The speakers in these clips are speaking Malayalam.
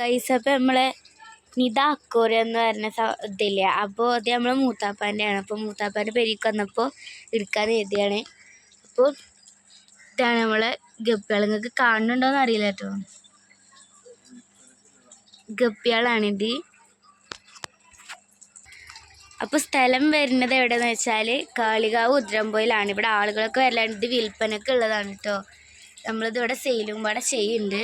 ഗൈസ് അപ്പം നമ്മളെ നിത എന്ന് പറഞ്ഞ ഇതില്ലേ? അപ്പോൾ അത് നമ്മളെ മൂത്താപ്പാന്റെയാണ്. അപ്പോൾ മൂത്താപ്പാന്റെ പെരിക്ക് വന്നപ്പോൾ എടുക്കാൻ എഴുതിയാണ്. അപ്പോൾ ഇതാണ് നമ്മളെ ഗപ്പികൾ നിങ്ങൾക്ക് കാണുന്നുണ്ടോയെന്ന് അറിയില്ല കേട്ടോ. ഗപ്പികളാണിത് അപ്പോൾ സ്ഥലം വരുന്നത് എവിടെയെന്ന് വെച്ചാൽ കാളികാവ് ഉദ്രംപോയിലാണ്. ഇവിടെ ആളുകളൊക്കെ വരലാണ്ട് ഇത് വിൽപ്പനക്ക് ഉള്ളതാണ് കേട്ടോ. നമ്മളിത് ഇവിടെ സെയിലും ഇവിടെ ചെയ്യുന്നുണ്ട്.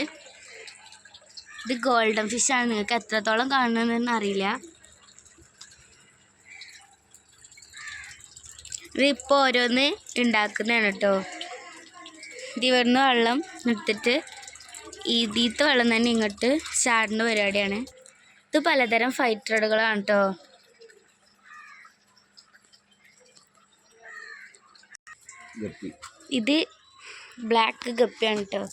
ഇത് ഗോൾഡൻ ഫിഷാണ് നിങ്ങൾക്ക് എത്രത്തോളം കാണണമെന്ന് അറിയില്ല. ഇതിപ്പോൾ ഓരോന്ന് ഉണ്ടാക്കുന്നതാണ് കേട്ടോ ഇത് ഇവിടുന്ന് വെള്ളം എടുത്തിട്ട് ഇതിത്തെ വെള്ളം തന്നെ ഇങ്ങോട്ട് ചാടുന്ന പരിപാടിയാണ്. ഇത് പലതരം ഫൈറ്ററുകളാണ് കേട്ടോ ഇത് ബ്ലാക്ക് ഗപ്പിയാണ് കേട്ടോ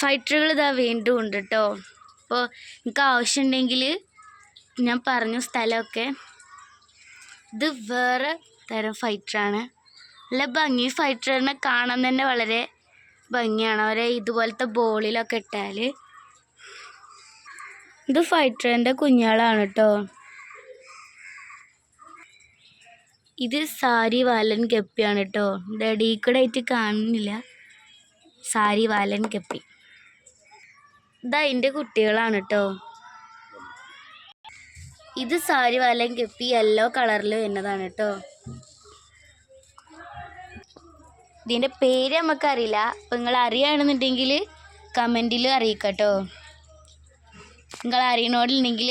ഫൈറ്ററുകൾ ഇതാ വീണ്ടും ഉണ്ട് കേട്ടോ. അപ്പോൾ നിങ്ങൾക്ക് ആവശ്യമുണ്ടെങ്കിൽ ഞാൻ പറഞ്ഞു സ്ഥലമൊക്കെ. ഇത് വേറെ തരം ഫൈറ്ററാണ്. നല്ല ഭംഗി. ഫൈറ്ററിനെ കാണാൻ തന്നെ വളരെ ഭംഗിയാണ്. അവരെ ഇതുപോലത്തെ ബോളിലൊക്കെ ഇട്ടാൽ ഇത് ഫൈറ്ററിന്റെ കുഞ്ഞുങ്ങളാണ് കേട്ടോ. ഇത് സാരി വാലൻ ഗപ്പിയാണ് കേട്ടോ. ഡി കാണുന്നില്ല സാരി വാലൻ ഗപ്പി ഇതാ എന്റെ കുട്ടികളാണ് കേട്ടോ ഇത് സാരി വാലൻ കെപ്പി യെല്ലോ കളറിൽ വരുന്നതാണ് കേട്ടോ ഇതിന്റെ പേര് നമുക്കറിയില്ല. അപ്പം നിങ്ങൾ അറിയുകയാണെന്നുണ്ടെങ്കിൽ കമന്റിൽ അറിയിക്കട്ടോ. നിങ്ങൾ അറിയണോടുണ്ടെങ്കിൽ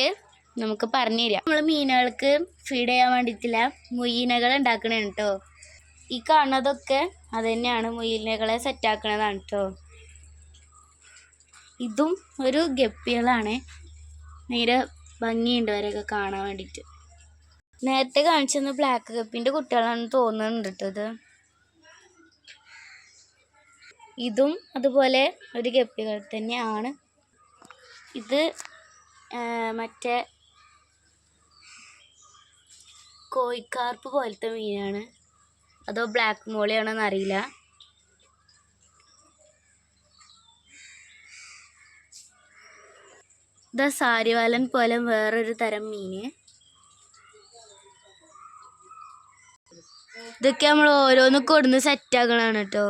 നമുക്ക് പറഞ്ഞു തരാം നമ്മൾ മീനുകൾക്ക് ഫീഡ് ചെയ്യാൻ വേണ്ടിയിട്ടില്ല മുയിനകൾ ഉണ്ടാക്കണേ കേട്ടോ ഈ കാണുന്നതൊക്കെ അത് തന്നെയാണ് മുയ്യനകളെ സെറ്റാക്കണതാണ് കേട്ടോ ഇതും ഒരു ഗപ്പികളാണ്. നേരെ ഭംഗിയുണ്ട് വരെയൊക്കെ കാണാൻ വേണ്ടിയിട്ട്. നേരത്തെ കാണിച്ചെന്ന് ബ്ലാക്ക് ഗപ്പിന്റെ കുട്ടികളാണെന്ന് തോന്നുന്നുണ്ട് ഇത്. ഇതും അതുപോലെ ഒരു ഗപ്പികൾ തന്നെയാണ്. ഇത് മറ്റേ കോഴിക്കാർപ്പ് പോലത്തെ മീനാണ്. അതോ ബ്ലാക്ക് മോളിയാണോ അറിയില്ല ഇതാ സാരിവാലൻ പോലെ വേറൊരു തരം മീന്. ഇതൊക്കെ നമ്മൾ ഓരോന്ന് കൊടുന്ന് സെറ്റാക്കണാണ് കേട്ടോ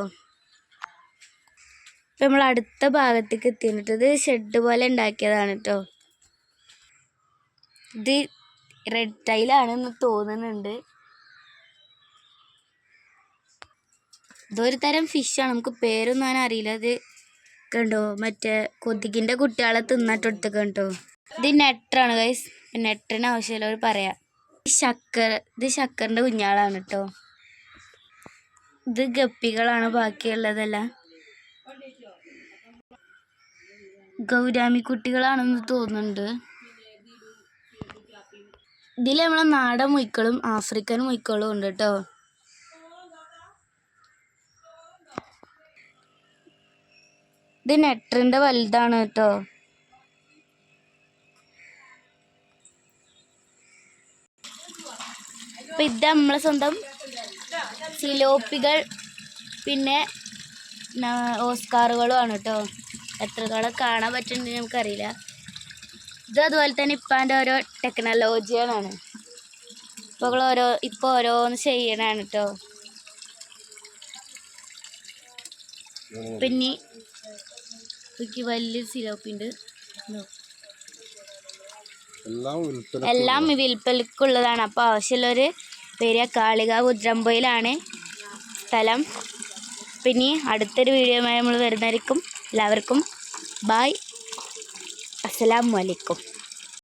ഇപ്പം നമ്മൾ അടുത്ത ഭാഗത്തേക്ക് എത്തിയിട്ട് ഇത് ഷെഡ് പോലെ ഉണ്ടാക്കിയതാണ് കേട്ടോ ഇത് റെഡ് ടൈലാണെന്ന് തോന്നുന്നുണ്ട്. ഇതൊരു തരം ഫിഷാണ് നമുക്ക് പേരൊന്നും അറിയില്ല. ഇത് കണ്ടോ? മറ്റേ കൊതുകിന്റെ കുട്ടികളെ തിന്നിട്ടെടുത്ത് കണ്ടോ? ഇത് നെട്ടാണ് ഗൈസ് നെട്ടിന് ആവശ്യമുള്ളവർ പറയാം. ശക്കർ ഇത് ശക്കറിന്റെ കുഞ്ഞാളാണ് കേട്ടോ ഇത് ഗപ്പികളാണ് ബാക്കിയുള്ളതെല്ലാം. ഗൗരാമി കുട്ടികളാണെന്ന് തോന്നുന്നുണ്ട്. ഇതിൽ നമ്മളെ നാടൻ മുയ്ക്കളും ആഫ്രിക്കൻ മുയ്ക്കളും ഉണ്ട് കേട്ടോ ഇത് നെറ്ററിന്റെ വലുതാണ് കേട്ടോ. അപ്പൊ ഇത് നമ്മളെ സ്വന്തം സിലോപ്പികൾ പിന്നെ ന- ഓസ്കാറുകളും ആണ് കേട്ടോ. എത്രത്തോളം കാണാൻ പറ്റുന്നുണ്ട് നമുക്കറിയില്ല. ഇത് അതുപോലെ തന്നെ ഇപ്പാന്റെ ഓരോ ടെക്നോളജികളാണ്. ഇപ്പോൾ ഓരോ ഇപ്പോൾ ഓരോന്ന് ചെയ്യണാണ് കേട്ടോ. പിന്നെ എനിക്ക് വലിയ സിലോപ്പിണ്ട്. എല്ലാം വിൽപ്പന എല്ലാം വിൽപ്പനക്കുള്ളതാണ്. അപ്പോൾ ആവശ്യമുള്ളവർ വരിക. കാളികാവ് ഉദ്രമ്പയിലാണ് സ്ഥലം. പിന്നെ അടുത്തൊരു വീഡിയോയുമായി നമ്മൾ വരുന്നതായിരിക്കും. എല്ലാവർക്കും ബായ് അസ്സലാമു അലൈക്കും.